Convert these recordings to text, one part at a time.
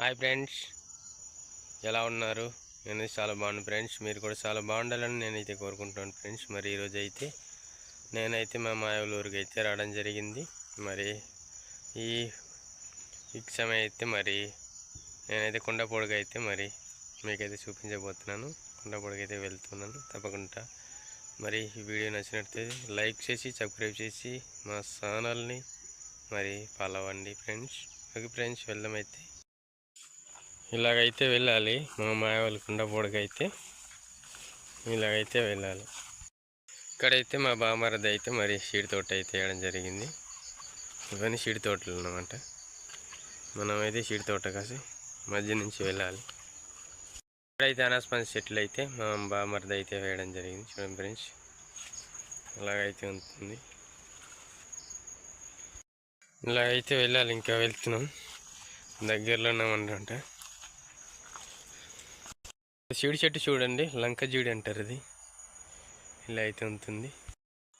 Hi friends. ఎలా ఉన్నారు? నేను చాలా బాగున్నాను ఫ్రెండ్స్. మీరు కూడా చాలా బాగుండాలని నేనైతే కోరుకుంటున్నాను ఫ్రెండ్స్. మరి ఈరోజు అయితే నేనైతే మా మాయవుల అయితే రావడం జరిగింది. మరి ఈ సమయం అయితే మరి నేనైతే కొండపొడుగు అయితే మరి మీకైతే చూపించబోతున్నాను. కొండపొడుగు అయితే వెళ్తున్నాను తప్పకుండా. మరి ఈ వీడియో నచ్చినట్లయితే లైక్ చేసి సబ్స్క్రైబ్ చేసి మా ఛానల్ని మరి ఫాలో అవ్వండి ఫ్రెండ్స్. ఓకే ఫ్రెండ్స్ వెళ్దాం అయితే. ఇలాగైతే వెళ్ళాలి. మా మాయ వాళ్ళ ఇలాగైతే వెళ్ళాలి. ఇక్కడైతే మా బామారది అయితే మరి షీడ్ తోట అయితే వేయడం జరిగింది. ఇవన్నీ షీడ్ తోటలు అన్నమాట. మనమైతే షీడ్ తోట కాసి మధ్య నుంచి వెళ్ళాలి. ఇక్కడైతే అనాస్పంది చెట్లు అయితే మా బామరది అయితే వేయడం జరిగింది. చూడండి ఫ్రెండ్స్. ఇలాగైతే ఉంటుంది. ఇలాగైతే వెళ్ళాలి. ఇంకా వెళ్తున్నాం. దగ్గరలో ఉన్నామంటే. చీడి చెట్టు చూడండి లంక జీడి అంటారు ఇది. ఇలా అయితే ఉంటుంది.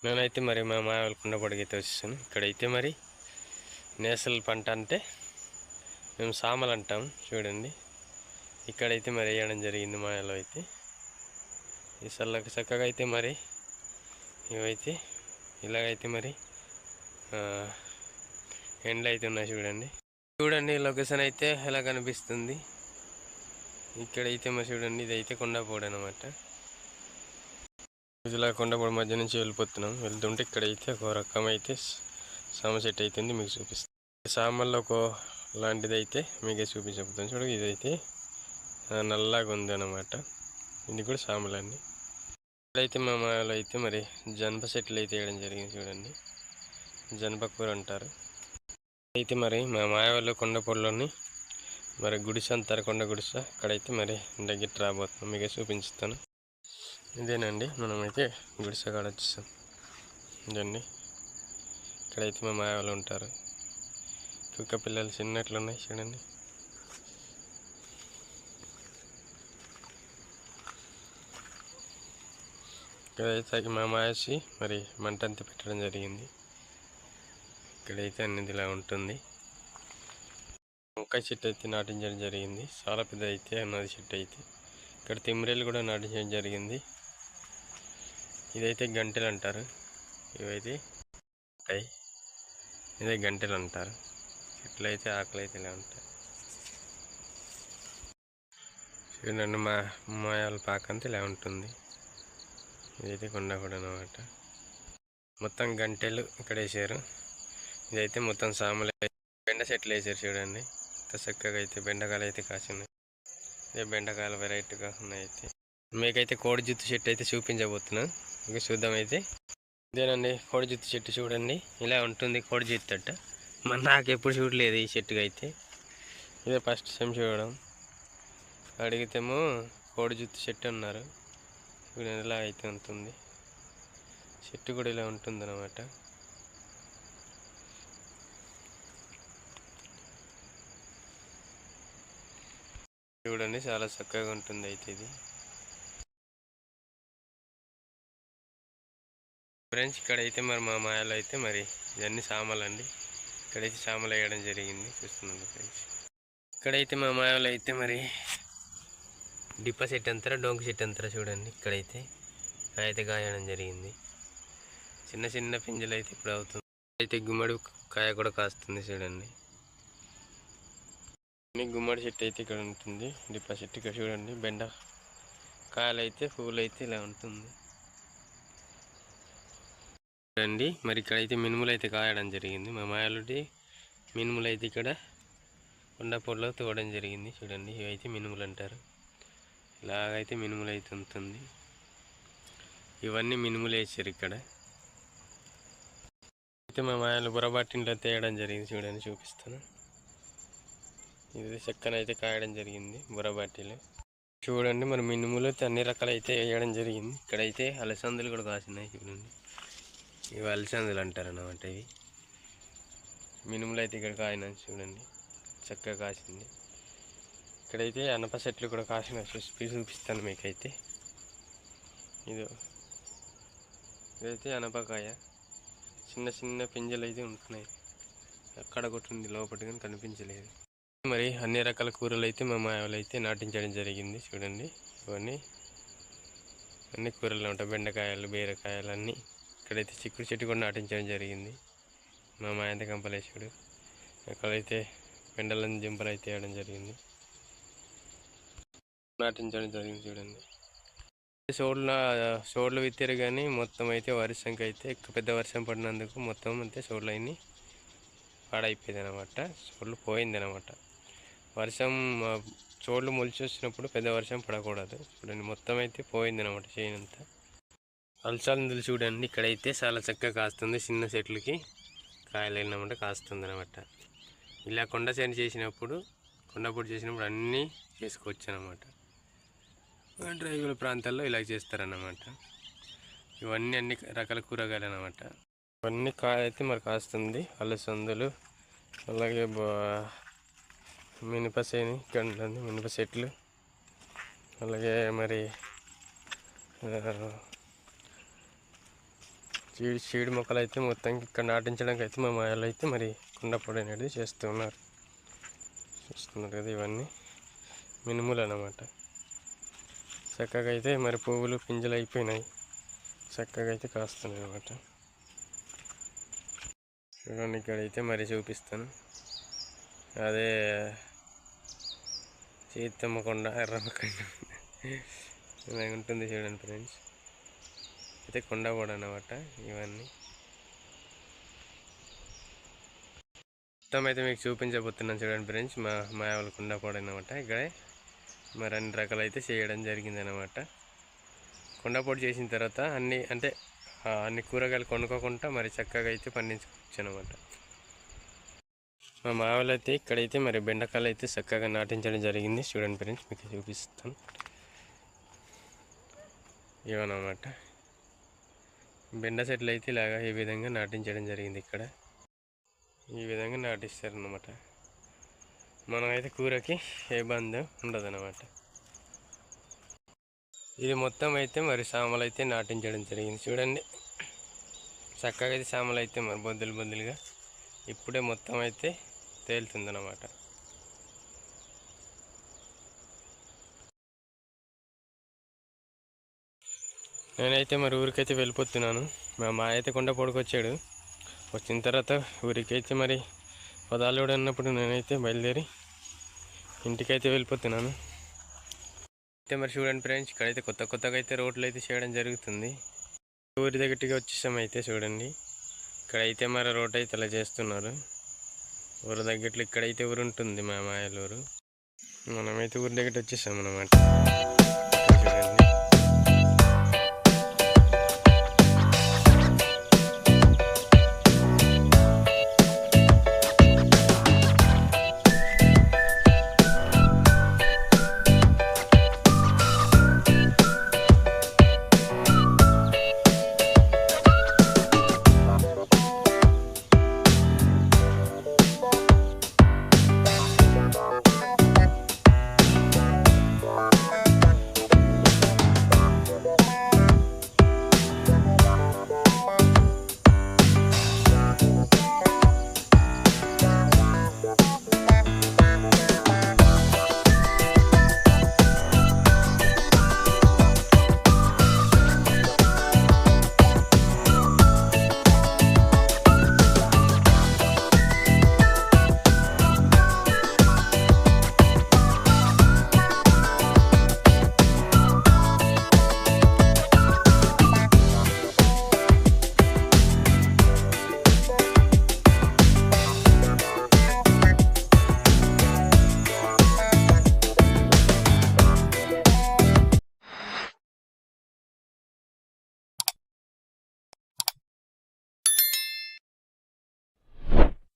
నేనైతే మరి మా మాయ వాళ్ళ కుండపడికైతే వచ్చేసాను. ఇక్కడైతే మరి నేసల్ పంట అంటే మేము సామలు అంటాం చూడండి. ఇక్కడైతే మరి వేయడం జరిగింది మాయలో అయితే. ఈ చల్లక చక్కగా అయితే మరి ఇవైతే ఇలాగైతే మరి ఎండ్లు అయితే ఉన్నాయి చూడండి. చూడండి లొకేషన్ అయితే ఎలా కనిపిస్తుంది. ఇక్కడైతే మరి చూడండి ఇదైతే కొండపోడు అనమాట ఇదిలా కొండపోడు మధ్య నుంచి వెళ్ళిపోతున్నాం. వెళ్తుంటే ఇక్కడైతే ఒక రకం అయితే సామ సెట్ అవుతుంది మీకు చూపిస్తాను సామల్లో ఒక లాంటిది అయితే మీకే చూపించబోతాను చూడండి ఇదైతే నల్లగా ఉంది అనమాట ఇది కూడా సామలండి ఇక్కడైతే మా మాలో అయితే మరి జనప సెట్లు అయితే వేయడం జరిగింది చూడండి. జనప కూర అంటారు. అయితే మరి మా మాయ వాళ్ళు మరి గుడిసె అంటారు కొండ గుడిసె. అక్కడైతే మరి దగ్గర రాబోతున్నాం. మీకు చూపించుతాను. ఇదేనండి. మనమైతే గుడిసె కాడ వచ్చేసాం. ఇదండి. ఇక్కడైతే మా మాయవాళ్ళు ఉంటారు. కుక్క పిల్లలు చిన్నట్లు ఉన్నాయి చూడండి. ఇక్కడైతే మా మాయసి మరి మంటంతి పెట్టడం జరిగింది. ఇక్కడైతే అన్నిది ఇలా ఉంటుంది. వంకాయ చెట్టు అయితే నాటించడం జరిగింది. చాలా పెద్ద అయితే అన్నది చెట్టు అయితే. ఇక్కడ తిమ్మిరేలు కూడా నాటించడం జరిగింది. ఇదైతే గంటెలు అంటారు. ఇవైతే వంకాయ ఇదే గంటెలు అంటారు. చెట్లు అయితే ఆకులు అయితే ఇలా ఉంటాయి. చూడండి మా మాయాల పాకంతా ఇలా ఉంటుంది. ఇదైతే కొండ కూడా అనమాట మొత్తం గంటెలు ఇక్కడ వేసారు ఇదైతే మొత్తం సాములు బెండ చెట్లు వేసారు చూడండి. ఎంత చక్కగా అయితే బెండకాయలు అయితే కాసినాయి ఇదే బెండకాయలు వెరైటీగా ఉన్నాయి అయితే మీకైతే కోడి జుత్తు చెట్టు అయితే చూపించబోతున్నా. ఇంకా చూద్దాం అయితే ఇదేనండి కోడి జుత్తు చెట్టు చూడండి. ఇలా ఉంటుంది కోడి జుత్తు అట్ట మరి నాకు ఎప్పుడు చూడలేదు ఈ చెట్టుగా అయితే ఇదే ఫస్ట్ టైం చూడడం. అడిగితేమో కోడి జుత్తు చెట్టు అన్నారు. ఇప్పుడు ఇలా అయితే ఉంటుంది. చెట్టు కూడా ఇలా ఉంటుంది అనమాట చూడండి చాలా చక్కగా ఉంటుంది అయితే ఇది. ఫ్రెండ్స్ ఇక్కడైతే మరి మా మాయలో అయితే మరి ఇవన్నీ సామాలు అండి. ఇక్కడైతే సామాలు వేయడం జరిగింది చూస్తున్నాను ఫ్రెండ్స్. ఇక్కడైతే మా మాయలో అయితే మరి డిప్ప సెట్ అంతా డొంక సెట్ అంతా చూడండి ఇక్కడైతే కాయతే కాయడం జరిగింది. చిన్న చిన్న పింజలు అయితే ఇప్పుడు అవుతుంది. అయితే గుమ్మడి కాయ కూడా కాస్తుంది చూడండి. గుమ్మడి చెట్టు అయితే ఇక్కడ ఉంటుంది. డిప్ప చెట్టు ఇక్కడ చూడండి. బెండ కాయలు అయితే పువ్వులు అయితే ఇలా ఉంటుంది. చూడండి. మరి ఇక్కడైతే మినుములు అయితే కాయడం జరిగింది. మా మాయలుడి మినుములు అయితే ఇక్కడ కొండ పొడలో తోవడం జరిగింది. చూడండి. ఇవైతే మినుములు అంటారు. ఇలాగైతే మినుములు అయితే ఉంటుంది. ఇవన్నీ మినుములు వేసారు ఇక్కడ. అయితే మా మాయలు బుర్రబాటింట్లో తేయడం జరిగింది. చూడండి. చూపిస్తాను. ఇది చక్కన అయితే కాయడం జరిగింది బుర్రబాటీలు చూడండి మరి మినుములు అయితే అన్ని రకాలు అయితే వేయడం జరిగింది. ఇక్కడైతే అలసందులు కూడా కాసినాయి చూడండి. ఇవి అలసందులు అంటారు అన్నమాట ఇవి. మినుములు అయితే ఇక్కడ కాయినా చూడండి. చక్కగా కాసింది. ఇక్కడైతే అనప చెట్లు కూడా కాసిన చూసి చూపిస్తాను మీకైతే. ఇది. ఇదైతే అనపకాయ చిన్న చిన్న పింజలు అయితే ఉంటున్నాయి. ఎక్కడ కొట్టింది లోపల కానీ కనిపించలేదు. మరి అన్ని రకాల కూరలు అయితే మా మాయలు అయితే నాటించడం జరిగింది చూడండి. ఇవన్నీ అన్ని కూరలు ఉంటాయి. బెండకాయలు బీరకాయలు అన్నీ ఇక్కడైతే చిక్కుడు చెట్టు కూడా నాటించడం జరిగింది. మా మాయంత కంపలేశుడు. అక్కడైతే బెండలని జింపలు అయితే వేయడం జరిగింది. నాటించడం జరిగింది చూడండి. సోడ్ల సోడ్లు విత్తారు కానీ మొత్తం అయితే వర్షంకి అయితే ఎక్కువ పెద్ద వర్షం పడినందుకు మొత్తం అంతే సోడ్లు అయినాయి. పాడైపోయింది అనమాట సోళ్ళు పోయింది అనమాట వర్షం చోళ్ళు మొలిచి వచ్చినప్పుడు పెద్ద వర్షం పడకూడదు. ఇప్పుడు మొత్తం అయితే పోయింది అనమాట చేను అంతా. అలసాలందులు చూడండి. ఇక్కడైతే చాలా చక్కగా కాస్తుంది. చిన్న చెట్లకి కాయలు వెళ్ళినమాట కాస్తుంది అనమాట ఇలా కొండ చేను చేసినప్పుడు కొండపూడి చేసినప్పుడు అన్నీ చేసుకోవచ్చు అనమాట డ్రైవర్ ప్రాంతాల్లో ఇలా చేస్తారన్నమాట. ఇవన్నీ అన్ని రకాల కూరగాయలు అనమాట ఇవన్నీ కాయ అయితే మరి కాస్తుంది. అలసందులు అలాగే బా- మినప సేని ఇక్కడ ఉంటుంది మినప చెట్లు అలాగే మరి చీడి చీడి మొక్కలు అయితే మొత్తం ఇక్కడ నాటించడానికి అయితే మా మాయలు అయితే మరి కుండపొడి అనేది చేస్తున్నారు. చూస్తున్నారు కదా ఇవన్నీ. మినుములు అన్నమాట. చక్కగా అయితే మరి పువ్వులు పింజలు అయిపోయినాయి. చక్కగా అయితే కాస్తున్నాయి అన్నమాట. చూడండి ఇక్కడైతే మరి చూపిస్తాను. అదే చీతమ్మకొండ ఎర్రమ్మకొండ ఇలా ఉంటుంది చూడండి ఫ్రెండ్స్. అయితే కొండ కూడా అన్నమాట ఇవన్నీ. మొత్తం అయితే మీకు చూపించబోతున్నాను చూడండి ఫ్రెండ్స్. మా మా వాళ్ళ కొండ కూడా ఇక్కడే. మరి అన్ని రకాలు అయితే చేయడం జరిగింది అనమాట కొండపోటు చేసిన తర్వాత అన్ని అంటే అన్ని కూరగాయలు కొనుక్కోకుండా మరి చక్కగా అయితే పండించుకోవచ్చు అనమాట మా మామూలు అయితే ఇక్కడైతే మరి బెండకాయలు అయితే చక్కగా నాటించడం జరిగింది. స్టూడెంట్ పేరెంట్స్ మీకు చూపిస్తాను. ఇవన్నమాట. బెండ చెట్లు అయితే ఇలాగా ఈ విధంగా నాటించడం జరిగింది ఇక్కడ. ఈ విధంగా నాటిస్తారన్నమాట. మనమైతే కూరకి ఏ బంధం ఉండదన్నమాట. ఇది మొత్తం అయితే మరి సామలు అయితే నాటించడం జరిగింది. చూడండి. చక్కగా అయితే సామలు అయితే మరి బొద్దులు బొద్దులుగా ఇప్పుడే మొత్తం అయితే తేలుతుందన్నమాట. నేనైతే మరి ఊరికైతే వెళ్ళిపోతున్నాను. మా మా అయితే కొండ పొడుకొచ్చాడు. వచ్చిన తర్వాత ఊరికైతే మరి పదాలుడు అన్నప్పుడు నేనైతే బయలుదేరి ఇంటికైతే వెళ్ళిపోతున్నాను. అయితే మరి చూడండి ఫ్రెండ్స్ ఇక్కడైతే కొత్త కొత్తగా అయితే రోడ్లు అయితే చేయడం జరుగుతుంది. ఊరి దగ్గరికి వచ్చేసాం అయితే చూడండి. ఇక్కడైతే మరి రోడ్ అయితే ఇలా చేస్తున్నారు. ఊరి దగ్గరలో ఇక్కడైతే ఊరు ఉంటుంది మా మాయలూరు. మనమైతే ఊరి దగ్గర వచ్చేసాం అన్నమాట.